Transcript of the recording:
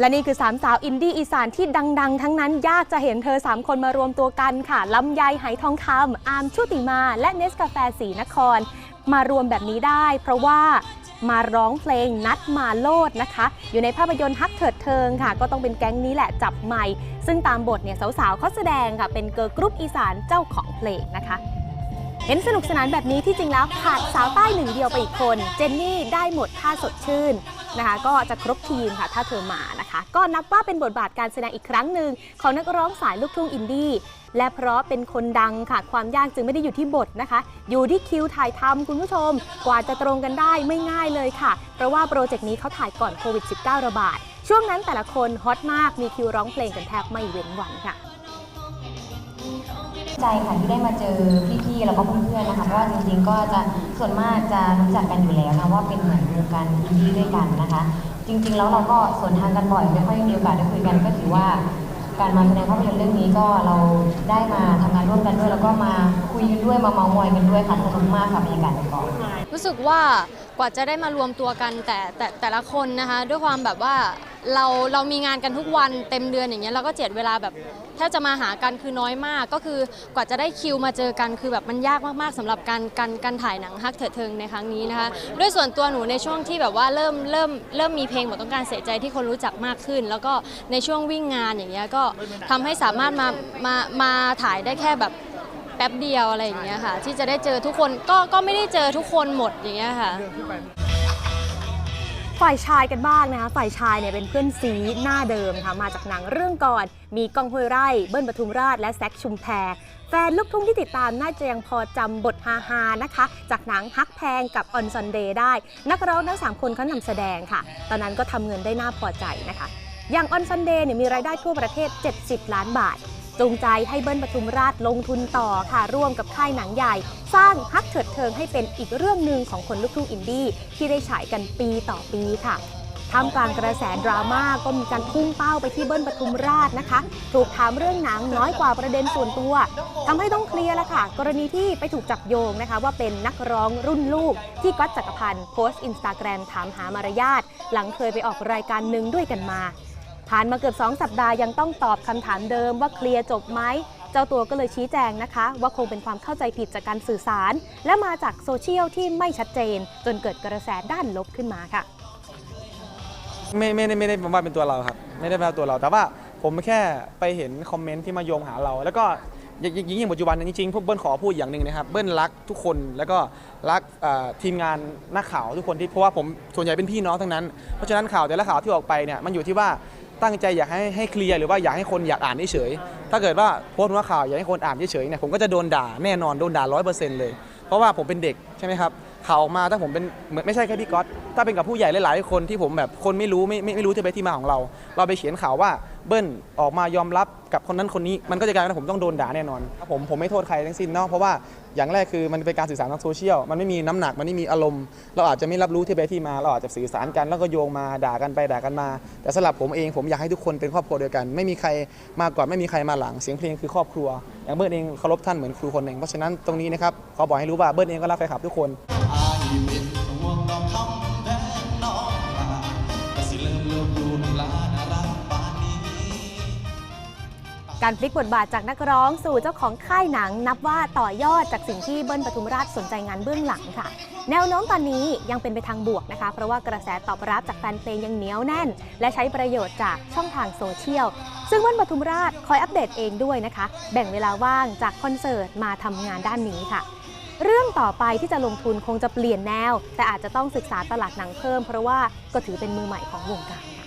และนี่คือสามสาวอินดี้อีสานที่ดัง ๆ ทั้งนั้นยากจะเห็นเธอ 3 คนมารวมตัวกันค่ะลำไยไหทองคำอาร์มชุติมา และเนสกาแฟสีนคร มารวมแบบนี้ได้ เพราะว่ามาร้องเพลงนัดมาโลดนะคะ อยู่ในภาพยนตร์ฮักเถิดเทิงค่ะ ก็ต้องเป็นแก๊งนี้แหละจับใหม่ ซึ่งตามบทเนี่ยสาวๆเขาแสดงค่ะ เป็นเกิร์ลกรุ๊ปอีสานเจ้าของเพลงนะคะ เห็นสนุกสนานแบบนี้ที่จริงแล้วขาดสาวใต้หนึ่งเดียวไปอีกคน เจนนี่ได้หมดท่าสดชื่นนะคะก็จะครบทีมค่ะถ้าเธอมานะคะ ก็นับว่าเป็นบทบาทการแสดงอีกครั้งหนึ่งของนักร้องสายลูกทุ่งอินดี้และเพราะเป็นคนดังค่ะ ความยากจึงไม่ได้อยู่ที่บทนะคะ อยู่ที่คิวถ่ายทำคุณผู้ชม กว่าจะตรงกันได้ไม่ง่ายเลยค่ะ เพราะว่าโปรเจกต์นี้เขาถ่ายก่อนโควิด -19 ระบาด ช่วงนั้นแต่ละคนฮอตมากมีคิวร้องเพลงกันแทบไม่เว้นวันค่ะ ใจค่ะที่ได้มาเจอพี่ๆแล้วก็เพื่อนๆนะคะเพราะว่าจริงๆก็จะส่วนมากจะรู้จักกันอยู่แล้วนะว่าเป็นเหมือนวงการอินดี้ด้วยกันนะคะ จริง ๆ แล้วเราก็สวนทางกันบ่อยไม่ค่อยมีโอกาสได้คุยกันก็ถือว่า การมาแสดงภาพยนตร์เรื่องนี้ก็เราได้มาทำงานร่วมกันด้วยแล้วก็มาคุยกันด้วยมาเมามอยกันด้วยค่ะสนุกมากค่ะบรรยากาศในกองรู้สึกว่ากว่าจะได้มารวมตัวกันแต่แต่แต่ละคนนะคะ ด้วยความแบบว่าเราเรามีงานกันทุกวันเต็มเดือนอย่างเงี้ยเราก็เจ็ดเวลาแบบแทบจะมาหากันคือน้อยมาก ก็คือกว่าจะได้คิวมาเจอกันคือแบบมันยากมากๆสำหรับการการการถ่ายหนังฮักเถิดเทิงในครั้งนี้นะคะด้วยส่วนตัวหนูในช่วงที่แบบว่าเริ่มเริ่มเริ่มมีเพลงหมดต้องการเสียใจที่คนรู้จักมากขึ้น แล้วก็ในช่วงวิ่งงานอย่างเงี้ยก็ทำให้สามารถมามามาถ่ายได้แค่แบบแป๊บเดียวอะไรอย่างเงี้ยค่ะ ที่จะได้เจอทุกคนก็ก็ไม่ได้เจอทุกคนหมดอย่างเงี้ยค่ะ ฝ่ายชายกันบ้างนะคะฝ่ายชายเนี่ยเป็นเพื่อนซีหน้าเดิมค่ะมาจากหนังเรื่องก่อน มีก้องห้วยไร่ เบิ้ลปทุมราชและแซคชุมแพรแฟนลูกทุ่งที่ติดตามน่าจะยังพอจำบทฮาๆนะคะ จากหนังฮักแพงกับออนซอนเดย์ได้ นักร้องทั้ง 3 คนเขานำแสดงค่ะ ตอนนั้นก็ทำเงินได้น่าพอใจนะคะ อย่างออนซันเดย์เนี่ยมีรายได้ทั่วประเทศ 70 ล้านบาท จูงใจให้เบิ้ลปทุมราชลงทุนต่อค่ะร่วมกับค่ายหนังใหญ่ สร้างฮักเถิดเทิงให้เป็นอีกเรื่องหนึ่งของคนลูกทุ่งอินดี้ที่ได้ฉายกันปีต่อปีค่ะท่ามกลางกระแสดราม่าก็มีการพุ่งเป้าไปที่เบิ้ลปทุมราชนะคะ ถูกถามเรื่องหนังน้อยกว่าประเด็นส่วนตัวทำให้ต้องเคลียร์ละค่ะ กรณีที่ไปถูกจับโยงนะคะ ว่าเป็นนักร้องรุ่นลูก ที่ก๊อตจักรพันธ์โพสต์อินสตาแกรมถามหามารยาทหลังเคยไปออกรายการหนึ่งด้วยกันมา ผ่านมาเกือบ 2 สัปดาห์ยังต้องตอบคำถามเดิมว่าเคลียร์จบไหมเจ้าตัวก็เลยชี้แจงนะคะ ว่าคงเป็นความเข้าใจผิดจากการสื่อสาร และมาจากโซเชียลที่ไม่ชัดเจน จนเกิดกระแสด้านลบขึ้นมาค่ะ ไม่ไม่ได้ไม่ได้ว่าเป็นตัวเราครับ ไม่ได้เป็นตัวเรา แต่ว่าผมแค่ไปเห็นคอมเมนต์ที่มาโยงหาเรา แล้วก็ยิ่งยิ่งยังปัจจุบันเนยจริงๆพวกเบิ้ลขอพูดอย่างหนึ่งนะครับ เบิ้ลรักทุกคนแล้วก็รักทีมงานนักข่าวทุกคนที่เพราะว่าผมส่วนใหญ่เป็นพี่น้องทั้งนั้นเพราะฉะนั้นข่าวแต่ละข่าวที่ออกไปเนี่ยมันอยู่ที่ว่า ตั้งใจอยากให้ให้เคลียร์หรือว่าอยากให้คนอยากอ่านเฉยๆถ้าเกิดว่าโพสต์ว่าข่าวอยากให้คนอ่านเฉยๆเนี่ยผมก็จะโดนด่าแน่นอนโดนด่าร้อยเปอร์เซ็นต์เลย เพราะว่าผมเป็นเด็กใช่ไหมครับข่าวออกมาถ้าผมเป็นเหมือนไม่ใช่แค่พี่ก๊อตถ้าเป็นกับผู้ใหญ่หลายๆคนที่ผมแบบคนไม่รู้ไม่ไม่ไม่รู้ที่ไปที่มาของเรา เราไปเขียนข่าวว่าเบิ้ลออกมายอมรับกับคนนั้นคนนี้มันก็จะกลายเป็นว่าผมต้องโดนด่าแน่นอนผมผมไม่โทษใครทั้งสิ้นเนาะเพราะว่าอย่างแรกคือมันเป็นการสื่อสารทางโซเชียลมันไม่มีน้ำหนักมันไม่มีอารมณ์ เราอาจจะไม่รับรู้ที่ไปที่มา เราอาจจะสื่อสารกันแล้วก็โยงมาด่ากันไปด่ากันมา แต่สำหรับผมเองผมอยากให้ทุกคนเป็นครอบครัวเดียวกัน ไม่มีใครมาก่อนไม่มีใครมาหลังเสียงเพลงคือครอบครัว อย่างเบิ้ลเองเคารพท่านเหมือนครูคนหนึ่งเพราะฉะนั้นตรงนี้นะครับขอบอกให้รู้ว่าเบิ้ลเองก็รักแฟนคลับทุกคน การพลิกบทบาทจากนักร้องสู่เจ้าของค่ายหนัง นับว่าต่อยอดจากสิ่งที่เบิ้ลปทุมราชสนใจงานเบื้องหลังค่ะ แนวโน้มตอนนี้ยังเป็นไปทางบวกนะคะ เพราะว่ากระแสตอบรับจากแฟนเพลงยังเหนียวแน่น และใช้ประโยชน์จากช่องทางโซเชียล ซึ่งเบิ้ลปทุมราชคอยอัปเดตเองด้วยนะคะ แบ่งเวลาว่างจากคอนเสิร์ตมาทำงานด้านนี้ค่ะเรื่องต่อไปที่จะลงทุนคงจะเปลี่ยนแนว แต่อาจจะต้องศึกษาตลาดหนังเพิ่ม เพราะว่าก็ถือเป็นมือใหม่ของวงการค่ะ